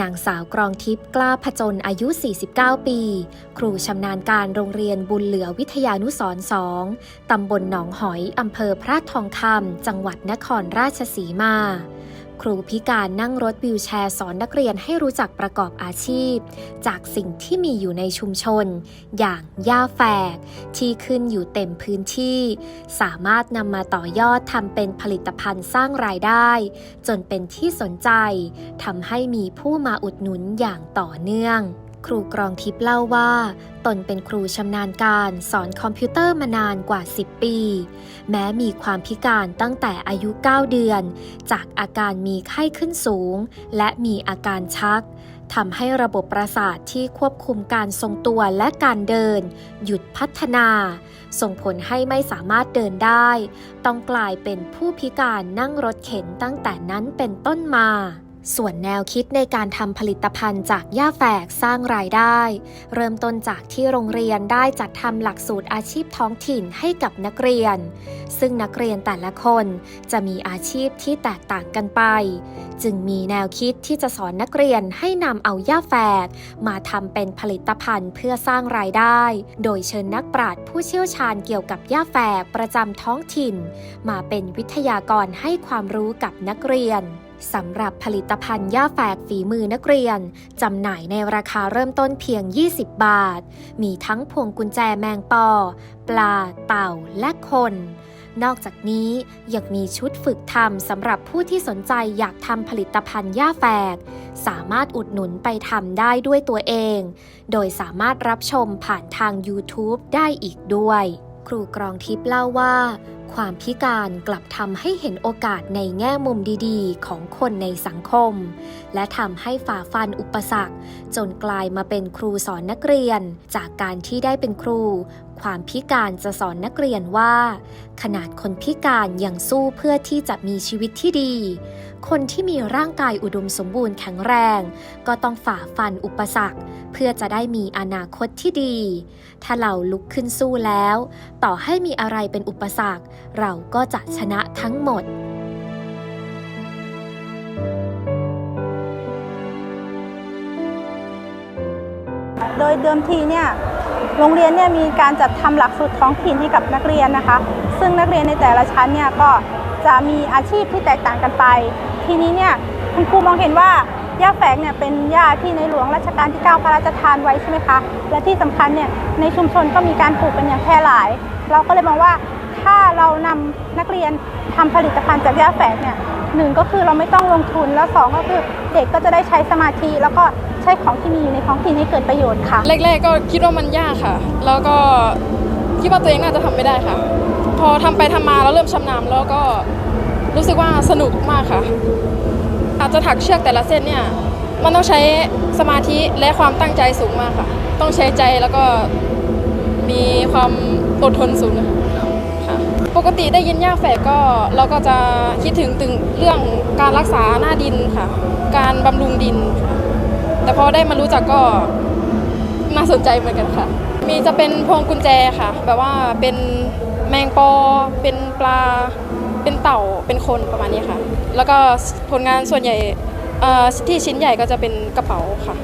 นางสาวกรองทิพย์กล้าผจญอายุ 49 ปี ครูชำนาญการโรงเรียนบุญเหลือวิทยานุสรณ์สองตำบลหนองหอย อำเภอพระทองคำจังหวัดนครราชสีมา ครูพิการนั่งรถวิวแชร์สอนนักเรียนให้รู้จักประกอบอาชีพ จากสิ่งที่มีอยู่ในชุมชน อย่างหญ้าแฝก ที่ขึ้นอยู่เต็มพื้นที่ สามารถนำมาต่อยอดทำเป็นผลิตภัณฑ์สร้างรายได้ จนเป็นที่สนใจทำให้มีผู้มาอุดหนุนอย่างต่อเนื่อง ครูกรองทิพย์เล่าว่า ตนเป็นครูชำนาญการสอนคอมพิวเตอร์มานานกว่า 10 ปี แม้มีความพิการตั้งแต่อายุ 9 เดือน จากอาการมีไข้ขึ้นสูง และมีอาการชักทำให้ระบบประสาทที่ควบคุมการทรงตัวและการเดิน หยุดพัฒนา ส่งผลให้ไม่สามารถเดินได้ ต้องกลายเป็นผู้พิการนั่งรถเข็นตั้งแต่นั้นเป็นต้นมา ส่วนแนวคิดในการทำผลิตภัณฑ์จากหญ้าแฝกสร้างรายได้ เริ่มต้นจากที่โรงเรียนได้จัดทำหลักสูตรอาชีพท้องถิ่นให้กับนักเรียน ซึ่งนักเรียนแต่ละคนจะมีอาชีพที่แตกต่างกันไป จึงมีแนวคิดที่จะสอนนักเรียนให้นำเอาหญ้าแฝก มาทำเป็นผลิตภัณฑ์เพื่อสร้างรายได้ โดยเชิญนักปราชญ์ผู้เชี่ยวชาญเกี่ยวกับหญ้าแฝกประจำท้องถิ่น มาเป็นวิทยากรให้ความรู้กับนักเรียน สำหรับผลิตภัณฑ์หญ้าแฝกฝีมือนักเรียน จำหน่ายในราคาเริ่มต้นเพียง 20 บาท มีทั้งพวงกุญแจแมงปอ ปลา เต่าและคน นอกจากนี้ยังมีชุดฝึกทำสำหรับผู้ที่สนใจอยากทำผลิตภัณฑ์หญ้าแฝก สามารถอุดหนุนไปทำได้ด้วยตัวเอง โดยสามารถรับชมผ่านทาง YouTube ได้อีกด้วยครูกรองทิพย์เล่าว่า ความพิการกลับทำให้เห็นโอกาสในแง่มุมดีๆ ของคนในสังคม และทำให้ฝ่าฟันอุปสรรค จนกลายมาเป็นครูสอนนักเรียน จากการที่ได้เป็นครู ความพิการจะสอนนักเรียนว่า ขนาดคนพิการยังสู้เพื่อที่จะมีชีวิตที่ดี คนที่มีร่างกายอุดมสมบูรณ์แข็งแรง ก็ต้องฝ่าฟันอุปสรรค เพื่อจะได้มีอนาคตที่ดี ถ้าเราลุกขึ้นสู้แล้ว ต่อให้มีอะไรเป็นอุปสรรคเราก็จะชนะทั้งหมด โดยเดิมทีเนี่ยโรงเรียนเนี่ยมีการจัดทำหลักสูตรท้องถิ่นให้กับนักเรียนนะคะ ซึ่งนักเรียนในแต่ละชั้นเนี่ยก็จะมีอาชีพที่แตกต่างกันไป ทีนี้เนี่ยคุณครูมองเห็นว่าหญ้าแฝกเนี่ยเป็นหญ้าที่ในหลวงรัชกาลที่ 9 พระราชทานไว้ใช่ไหมคะ และที่สำคัญเนี่ยในชุมชนก็มีการปลูกเป็นอย่างแพร่หลาย เราก็เลยมองว่า ถ้าเรานำนักเรียนทำผลิตภัณฑ์จากหญ้าแฝกเนี่ยหนึ่งก็คือเราไม่ต้องลงทุนแล้วสองก็คือเด็กก็จะได้ใช้สมาธิ แล้วก็ใช้ของที่มีอยู่ในท้องถิ่นให้เกิดประโยชน์ค่ะ แรกๆก็คิดว่ามันยากค่ะ แล้วก็คิดว่าตัวเองน่าจะทำไม่ได้ค่ะ พอทำไปทำมาแล้วเริ่มชำนาญแล้วก็รู้สึกว่าสนุกมากค่ะ อาจจะถักเชือกแต่ละเส้นเนี่ยมันต้องใช้สมาธิและความตั้งใจสูงมากค่ะ ต้องใช้ใจแล้วก็มีความอดทนสูงค่ะ กติได้ยินย่าแฝกก็เราก็จะคิดถึงถึงเรื่องการรักษาหน้าดินค่ะ การบำรุงดิน แต่พอได้มารู้จักก็น่าสนใจเหมือนกันค่ะ มีจะเป็นพวงกุญแจค่ะ แบบว่าเป็นแมงปอ เป็นปลา เป็นเต่า เป็นคนประมาณนี้ค่ะ แล้วก็ผลงานส่วนใหญ่ที่ชิ้นใหญ่ก็จะเป็นกระเป๋าค่ะ